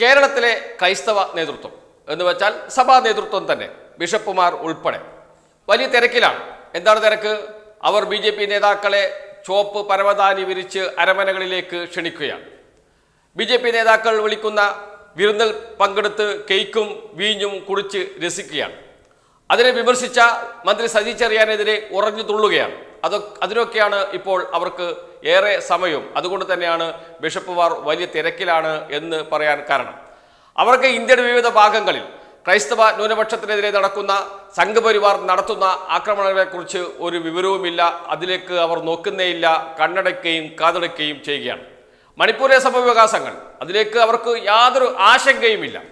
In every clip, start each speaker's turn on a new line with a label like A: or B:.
A: കേരളത്തിലെ ക്രൈസ്തവ നേതൃത്വം എന്ന് വെച്ചാൽ സഭാ നേതൃത്വം തന്നെ ബിഷപ്പുമാർ ഉൾപ്പെടെ. വലിയ തിരക്കിലാണ്. എന്താണ് തിരക്ക്? അവർ ബി ജെ പി നേതാക്കളെ ചുവപ്പ് പരവതാനി വിരിച്ച് അരമനകളിലേക്ക് ക്ഷണിക്കുകയാണ്. ബി ജെ പി നേതാക്കൾ വിളിക്കുന്ന വിരുന്നിൽ പങ്കെടുത്ത് കേക്കും വീഞ്ഞും കുടിച്ച് രസിക്കുകയാണ്. അതിനെ വിമർശിച്ച മന്ത്രി സജി ചെറിയാനെതിരെ ഉറഞ്ഞു തുള്ളുകയാണ്. അതൊ അതിനൊക്കെയാണ് ഇപ്പോൾ അവർക്ക് ഏറെ സമയവും അതുകൊണ്ട് തന്നെയാണ് ബിഷപ്പുമാർ വലിയ തിരക്കിലാണ് എന്ന് പറയാൻ കാരണം. അവർക്ക് ഇന്ത്യയുടെ വിവിധ ഭാഗങ്ങളിൽ ക്രൈസ്തവ ന്യൂനപക്ഷത്തിനെതിരെ നടക്കുന്ന സംഘപരിവാർ നടത്തുന്ന ആക്രമണങ്ങളെക്കുറിച്ച് ഒരു വിവരവുമില്ല. അതിലേക്ക് അവർ നോക്കുന്നേയില്ല. കണ്ണടയ്ക്കുകയും കാതടയ്ക്കുകയും ചെയ്യുകയാണ്. മണിപ്പൂരിലെ സംഭവവികാസങ്ങൾ അതിലേക്ക് അവർക്ക് യാതൊരു ആശങ്കയുമില്ല.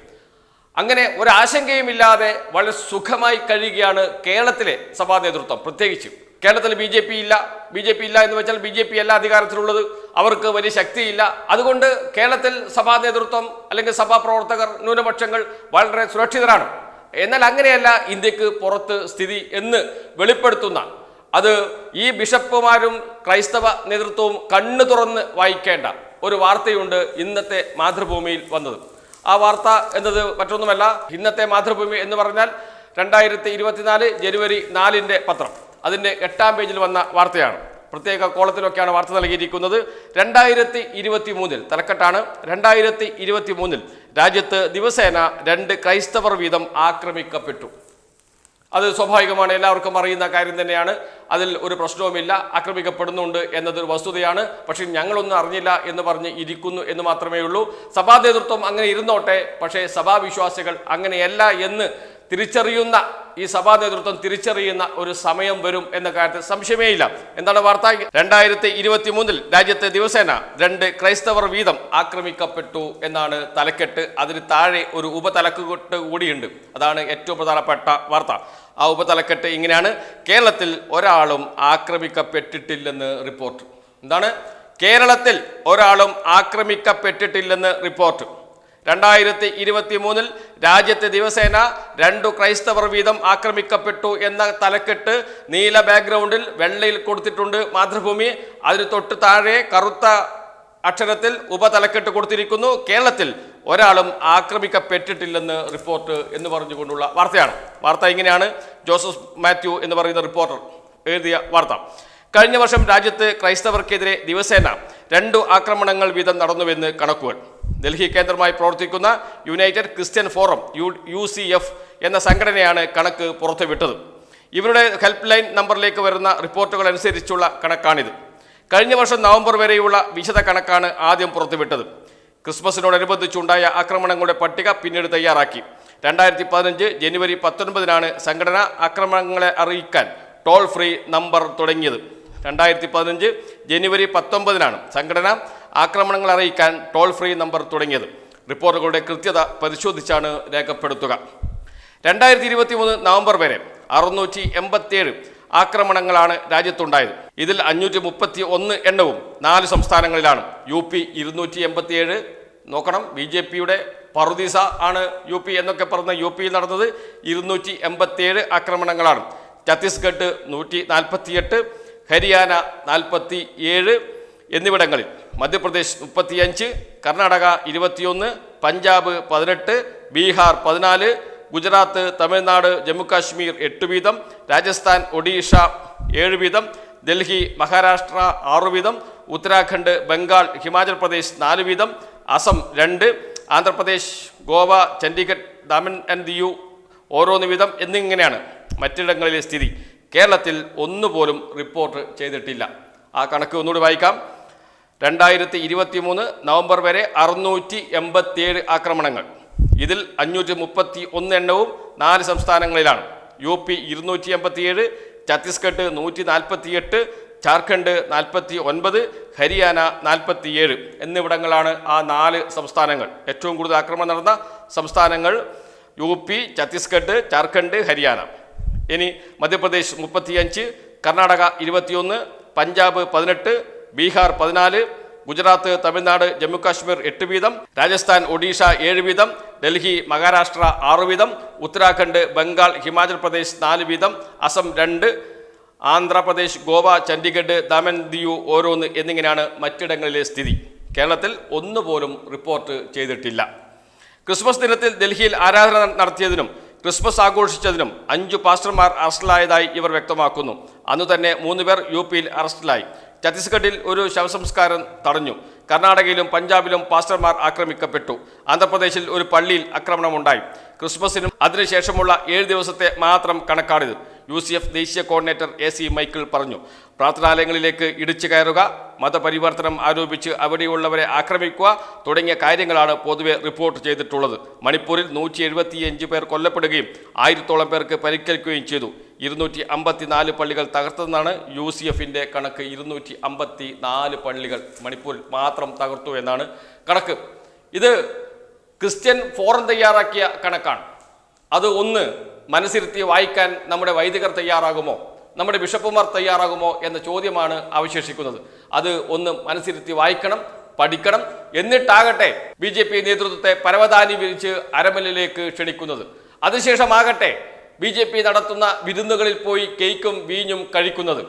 A: അങ്ങനെ ഒരാശങ്കയുമില്ലാതെ വളരെ സുഖമായി കഴിയുകയാണ് കേരളത്തിലെ സഭാ നേതൃത്വം. പ്രത്യേകിച്ച് കേരളത്തിൽ ബി ജെ പി ഇല്ല ബി ജെ പി ഇല്ല എന്ന് വെച്ചാൽ ബി ജെ പി അല്ല അധികാരത്തിലുള്ളത്. അവർക്ക് വലിയ ശക്തിയില്ല. അതുകൊണ്ട് കേരളത്തിൽ സഭാ നേതൃത്വം അല്ലെങ്കിൽ സഭാ പ്രവർത്തകർ ന്യൂനപക്ഷങ്ങൾ വളരെ സുരക്ഷിതരാണ്. എന്നാൽ അങ്ങനെയല്ല ഇന്ത്യയ്ക്ക് പുറത്ത് സ്ഥിതി എന്ന് വെളിപ്പെടുത്തുന്ന അത് ഈ ബിഷപ്പുമാരും ക്രൈസ്തവ നേതൃത്വവും കണ്ണു തുറന്ന് വായിക്കേണ്ട ഒരു വാർത്തയുണ്ട് ഇന്നത്തെ മാതൃഭൂമിയിൽ വന്നത്. ആ വാർത്ത എന്നത് മറ്റൊന്നുമല്ല ഇന്നത്തെ മാതൃഭൂമി എന്ന് പറഞ്ഞാൽ രണ്ടായിരത്തി ഇരുപത്തിനാല് ജനുവരി നാലിന്റെ പത്രം. അതിന്റെ എട്ടാം പേജിൽ വന്ന വാർത്തയാണ്. പ്രത്യേക കോളത്തിലൊക്കെയാണ് വാർത്ത നൽകിയിരിക്കുന്നത്. രണ്ടായിരത്തി ഇരുപത്തി മൂന്നിൽ തലക്കെട്ടാണ്. രണ്ടായിരത്തി ഇരുപത്തി മൂന്നിൽ രാജ്യത്ത് ദിവസേന രണ്ട് ക്രൈസ്തവർ വീതം ആക്രമിക്കപ്പെട്ടു. അത് സ്വാഭാവികമാണ്. എല്ലാവർക്കും അറിയുന്ന കാര്യം തന്നെയാണ്. അതിൽ ഒരു പ്രശ്നവുമില്ല. ആക്രമിക്കപ്പെടുന്നുണ്ട് എന്നതൊരു വസ്തുതയാണ്. പക്ഷേ ഞങ്ങളൊന്നും അറിഞ്ഞില്ല എന്ന് പറഞ്ഞ് ഇരിക്കുന്നു എന്ന് മാത്രമേ ഉള്ളൂ. സഭാ നേതൃത്വം അങ്ങനെ ഇരുന്നോട്ടെ. പക്ഷേ സഭാവിശ്വാസികൾ അങ്ങനെയല്ല എന്ന് തിരിച്ചറിയുന്ന ഈ സഭാ നേതൃത്വം തിരിച്ചറിയുന്ന ഒരു സമയം വരും എന്ന കാര്യത്തിൽ സംശയമേയില്ല. എന്താണ് വാർത്ത? രണ്ടായിരത്തി ഇരുപത്തി മൂന്നിൽ രാജ്യത്തെ ദിവസേന രണ്ട് ക്രൈസ്തവർ വീതം ആക്രമിക്കപ്പെട്ടു എന്നാണ് തലക്കെട്ട്. അതിന് താഴെ ഒരു ഉപതലക്കെട്ട് കൂടിയുണ്ട്. അതാണ് ഏറ്റവും പ്രധാനപ്പെട്ട വാർത്ത. ആ ഉപതലക്കെട്ട് ഇങ്ങനെയാണ്. കേരളത്തിൽ ഒരാളും ആക്രമിക്കപ്പെട്ടിട്ടില്ലെന്ന് റിപ്പോർട്ട്. എന്താണ്? കേരളത്തിൽ ഒരാളും ആക്രമിക്കപ്പെട്ടിട്ടില്ലെന്ന് റിപ്പോർട്ട്. രണ്ടായിരത്തി ഇരുപത്തി മൂന്നിൽ രാജ്യത്തെ ദിവസേന രണ്ടു ക്രൈസ്തവർ വീതം ആക്രമിക്കപ്പെട്ടു എന്ന തലക്കെട്ട് നീല ബാക്ക്ഗ്രൗണ്ടിൽ വെള്ളയിൽ കൊടുത്തിട്ടുണ്ട് മാതൃഭൂമി. അതിന് തൊട്ട് താഴെ കറുത്ത അക്ഷരത്തിൽ ഉപതലക്കെട്ട് കൊടുത്തിരിക്കുന്നു. കേരളത്തിൽ ഒരാളും ആക്രമിക്കപ്പെട്ടിട്ടില്ലെന്ന് റിപ്പോർട്ട് എന്ന് പറഞ്ഞുകൊണ്ടുള്ള വാർത്തയാണ്. വാർത്ത ഇങ്ങനെയാണ്. ജോസഫ് മാത്യു എന്ന് പറയുന്ന റിപ്പോർട്ടർ എഴുതിയ വാർത്ത. കഴിഞ്ഞ വർഷം രാജ്യത്ത് ക്രൈസ്തവർക്കെതിരെ ദിവസേന രണ്ടു ആക്രമണങ്ങൾ വീതം നടന്നുവെന്ന് കണക്കുകൾ. ഡൽഹി കേന്ദ്രമായി പ്രവർത്തിക്കുന്ന United Christian Forum U U C F എന്ന സംഘടനയാണ് കണക്ക് പുറത്തുവിട്ടത്. ഇവരുടെ ഹെൽപ്പ് ലൈൻ നമ്പറിലേക്ക് വരുന്ന റിപ്പോർട്ടുകൾ അനുസരിച്ചുള്ള കണക്കാണിത്. കഴിഞ്ഞ വർഷം നവംബർ വരെയുള്ള വിശദ കണക്കാണ് ആദ്യം പുറത്തുവിട്ടത്. ക്രിസ്മസിനോടനുബന്ധിച്ചുണ്ടായ ആക്രമണങ്ങളുടെ പട്ടിക പിന്നീട് തയ്യാറാക്കി. രണ്ടായിരത്തി പതിനഞ്ച് ജനുവരി പത്തൊൻപതിനാണ് സംഘടന ആക്രമണങ്ങളെ അറിയിക്കാൻ ടോൾ ഫ്രീ നമ്പർ തുടങ്ങിയത്. രണ്ടായിരത്തി പതിനഞ്ച് ജനുവരി പത്തൊമ്പതിനാണ് സംഘടന ആക്രമണങ്ങൾ അറിയിക്കാൻ ടോൾ ഫ്രീ നമ്പർ തുടങ്ങിയത്. റിപ്പോർട്ടുകളുടെ കൃത്യത പരിശോധിച്ചാണ് രേഖപ്പെടുത്തുക. രണ്ടായിരത്തി ഇരുപത്തി മൂന്ന് നവംബർ വരെ അറുന്നൂറ്റി എൺപത്തിയേഴ് ആക്രമണങ്ങളാണ് രാജ്യത്തുണ്ടായത്. ഇതിൽ അഞ്ഞൂറ്റി മുപ്പത്തി ഒന്ന് എണ്ണവും നാല് സംസ്ഥാനങ്ങളിലാണ്. യു പി ഇരുന്നൂറ്റി എൺപത്തിയേഴ് നോക്കണം ബി ജെ പിയുടെ പറുദീസ ആണ് യു പി എന്നൊക്കെ പറഞ്ഞ യു പിയിൽ നടന്നത് ഇരുന്നൂറ്റി എൺപത്തിയേഴ് ആക്രമണങ്ങളാണ്. ഛത്തീസ്ഗഡ് നൂറ്റി നാൽപ്പത്തിയെട്ട് ഹരിയാന നാൽപ്പത്തി ഏഴ് എന്നിവിടങ്ങളിൽ മധ്യപ്രദേശ് മുപ്പത്തിയഞ്ച് കർണാടക ഇരുപത്തിയൊന്ന് പഞ്ചാബ് പതിനെട്ട് ബീഹാർ പതിനാല് ഗുജറാത്ത് തമിഴ്നാട് ജമ്മുകാശ്മീർ എട്ട് വീതം രാജസ്ഥാൻ ഒഡീഷ ഏഴ് വീതം ഡൽഹി മഹാരാഷ്ട്ര ആറു വീതം ഉത്തരാഖണ്ഡ് ബംഗാൾ ഹിമാചൽ പ്രദേശ് നാല് വീതം അസം രണ്ട് ആന്ധ്രാപ്രദേശ് ഗോവ ചണ്ഡീഗഡ് ദാമൻ ആൻഡ് ദിയു ഓരോന്ന് വീതം എന്നിങ്ങനെയാണ് മറ്റിടങ്ങളിലെ സ്ഥിതി. കേരളത്തിൽ ഒന്നുപോലും റിപ്പോർട്ട് ചെയ്തിട്ടില്ല. ആ കണക്ക് ഒന്നുകൂടി വായിക്കാം. രണ്ടായിരത്തി ഇരുപത്തി മൂന്ന് നവംബർ വരെ അറുന്നൂറ്റി എൺപത്തിയേഴ് ആക്രമണങ്ങൾ. ഇതിൽ അഞ്ഞൂറ്റി മുപ്പത്തി ഒന്ന് എണ്ണവും നാല് സംസ്ഥാനങ്ങളിലാണ്. യു പി ഇരുന്നൂറ്റി എൺപത്തിയേഴ് ഛത്തീസ്ഗഡ് നൂറ്റി നാൽപ്പത്തിയെട്ട് ജാർഖണ്ഡ് നാൽപ്പത്തി ഒൻപത് ഹരിയാന നാൽപ്പത്തിയേഴ് എന്നിവിടങ്ങളാണ് ആ നാല് സംസ്ഥാനങ്ങൾ. ഏറ്റവും കൂടുതൽ ആക്രമണം നടന്ന സംസ്ഥാനങ്ങൾ യു പി ഛത്തീസ്ഗഡ് ജാർഖണ്ഡ് ഹരിയാന. ഇനി മധ്യപ്രദേശ് മുപ്പത്തിയഞ്ച് കർണാടക ഇരുപത്തിയൊന്ന് പഞ്ചാബ് പതിനെട്ട് ബീഹാർ പതിനാല് ഗുജറാത്ത് തമിഴ്നാട് ജമ്മുകാശ്മീർ എട്ട് വീതം രാജസ്ഥാൻ ഒഡീഷ ഏഴ് വീതം ഡൽഹി മഹാരാഷ്ട്ര ആറ് വീതം ഉത്തരാഖണ്ഡ് ബംഗാൾ ഹിമാചൽ പ്രദേശ് നാല് വീതം അസം രണ്ട് ആന്ധ്രാപ്രദേശ് ഗോവ ചണ്ഡീഗഡ് ദാമൻ ദിയു ഓരോന്ന് എന്നിങ്ങനെയാണ് മറ്റിടങ്ങളിലെ സ്ഥിതി. കേരളത്തിൽ ഒന്നുപോലും റിപ്പോർട്ട് ചെയ്തിട്ടില്ല. ക്രിസ്മസ് ദിനത്തിൽ ഡൽഹിയിൽ ആരാധന നടത്തിയതിനും ക്രിസ്മസ് ആഘോഷിച്ചതിനും അഞ്ചു പാസ്റ്റർമാർ അറസ്റ്റിലായതായി ഇവർ വ്യക്തമാക്കുന്നു. അന്നു തന്നെ മൂന്ന് പേർ യു പിയിൽ അറസ്റ്റിലായി. ഛത്തീസ്ഗഡിൽ ഒരു ശവസംസ്കാരം തടഞ്ഞു. കർണാടകയിലും പഞ്ചാബിലും പാസ്റ്റർമാർ ആക്രമിക്കപ്പെട്ടു. ആന്ധ്രാപ്രദേശിൽ ഒരു പള്ളിയിൽ ആക്രമണമുണ്ടായി. ക്രിസ്മസിനും അതിനുശേഷമുള്ള ഏഴ് ദിവസത്തെ മാത്രം കണക്കാണിത്. യു സി എഫ് ദേശീയ കോർഡിനേറ്റർ എ സി മൈക്കിൾ പറഞ്ഞു. പ്രാർത്ഥനാലയങ്ങളിലേക്ക് ഇടിച്ചു കയറുക മതപരിവർത്തനം ആരോപിച്ച് അവിടെയുള്ളവരെ ആക്രമിക്കുക തുടങ്ങിയ കാര്യങ്ങളാണ് പൊതുവെ റിപ്പോർട്ട് ചെയ്തിട്ടുള്ളത്. മണിപ്പൂരിൽ നൂറ്റി എഴുപത്തിയഞ്ച് പേർ കൊല്ലപ്പെടുകയും ആയിരത്തോളം പേർക്ക് പരിക്കേൽക്കുകയും ചെയ്തു. ഇരുന്നൂറ്റി അമ്പത്തിനാല് പള്ളികൾ തകർത്തെന്നാണ് യു സി എഫിന്റെ കണക്ക്. ഇരുന്നൂറ്റി അമ്പത്തി നാല് പള്ളികൾ മണിപ്പൂരിൽ മാത്രം തകർത്തു എന്നാണ് കണക്ക്. ഇത് ക്രിസ്ത്യൻ ഫോറം തയ്യാറാക്കിയ കണക്കാണ്. അത് ഒന്ന് മനസ്സിരുത്തി വായിക്കാൻ നമ്മുടെ വൈദികർ തയ്യാറാകുമോ? നമ്മുടെ ബിഷപ്പുമാർ തയ്യാറാകുമോ എന്ന ചോദ്യമാണ് അവശേഷിക്കുന്നത്. അത് ഒന്ന് മനസ്സിരുത്തി വായിക്കണം പഠിക്കണം. എന്നിട്ടാകട്ടെ ബി ജെ പി നേതൃത്വത്തെ പരവതാനി വിരിച്ച് അരമലിലേക്ക് ക്ഷണിക്കുന്നത്. അതിനുശേഷമാകട്ടെ ബി ജെ പി നടത്തുന്ന വിരുന്നുകളിൽ പോയി കേക്കും വീഞ്ഞും കഴിക്കുന്നത്.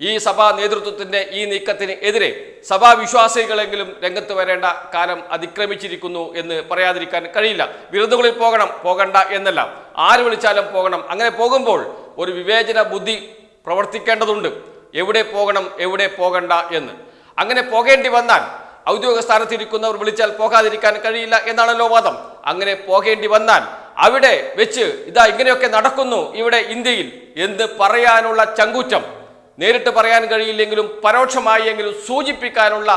A: ഈ സഭാ നേതൃത്വത്തിന്റെ ഈ നീക്കത്തിന് എതിരെ സഭാ വിശ്വാസികളെങ്കിലും രംഗത്ത് വരേണ്ട കാലം അതിക്രമിച്ചിരിക്കുന്നു എന്ന് പറയാതിരിക്കാൻ കഴിയില്ല. വിരുന്നുകളിൽ പോകണം പോകണ്ട എന്നല്ല. ആര് വിളിച്ചാലും പോകണം. അങ്ങനെ പോകുമ്പോൾ ഒരു വിവേചന ബുദ്ധി പ്രവർത്തിക്കേണ്ടതുണ്ട്. എവിടെ പോകണം എവിടെ പോകണ്ട എന്ന്. അങ്ങനെ പോകേണ്ടി വന്നാൽ ഔദ്യോഗിക സ്ഥാനത്തിരിക്കുന്നവർ വിളിച്ചാൽ പോകാതിരിക്കാൻ കഴിയില്ല എന്നാണല്ലോ വാദം. അങ്ങനെ പോകേണ്ടി വന്നാൽ അവിടെ വെച്ച് ഇതാ ഇങ്ങനെയൊക്കെ നടക്കുന്നു ഇവിടെ ഇന്ത്യയിൽ. എന്ന് പറയാനുള്ള ചങ്കൂറ്റം? നേരിട്ട് പറയാൻ കഴിയില്ലെങ്കിലും പരോക്ഷമായി എങ്കിലും സൂചിപ്പിക്കാനുള്ള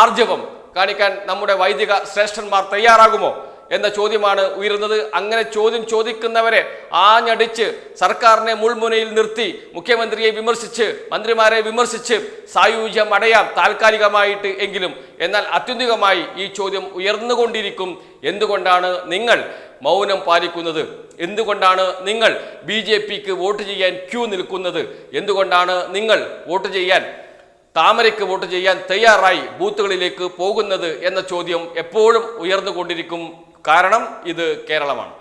A: ആർജവം കാണിക്കാൻ നമ്മുടെ വൈദിക ശ്രേഷ്ഠന്മാർ തയ്യാറാകുമോ? എന്ന ചോദ്യമാണ് ഉയരുന്നത്. അങ്ങനെ ചോദ്യം ചോദിക്കുന്നവരെ ആഞ്ഞടിച്ച് സർക്കാരിനെ മുൾമുനയിൽ നിർത്തി മുഖ്യമന്ത്രിയെ വിമർശിച്ച് മന്ത്രിമാരെ വിമർശിച്ച് സായുജ്യം അടയാം താൽക്കാലികമായിട്ട് എങ്കിലും. എന്നാൽ അത്യന്തികമായി ഈ ചോദ്യം ഉയർന്നുകൊണ്ടിരിക്കും. എന്തുകൊണ്ടാണ് നിങ്ങൾ മൗനം പാലിക്കുന്നത്? എന്തുകൊണ്ടാണ് നിങ്ങൾ ബി ജെ പിക്ക് വോട്ട് ചെയ്യാൻ ക്യൂ നിൽക്കുന്നത്? എന്തുകൊണ്ടാണ് നിങ്ങൾ വോട്ട് ചെയ്യാൻ താമരയ്ക്ക് വോട്ട് ചെയ്യാൻ തയ്യാറായി ബൂത്തുകളിലേക്ക് പോകുന്നത്? എന്ന ചോദ്യം എപ്പോഴും ഉയർന്നുകൊണ്ടിരിക്കും. കാരണം ഇത് കേരളമാണ്.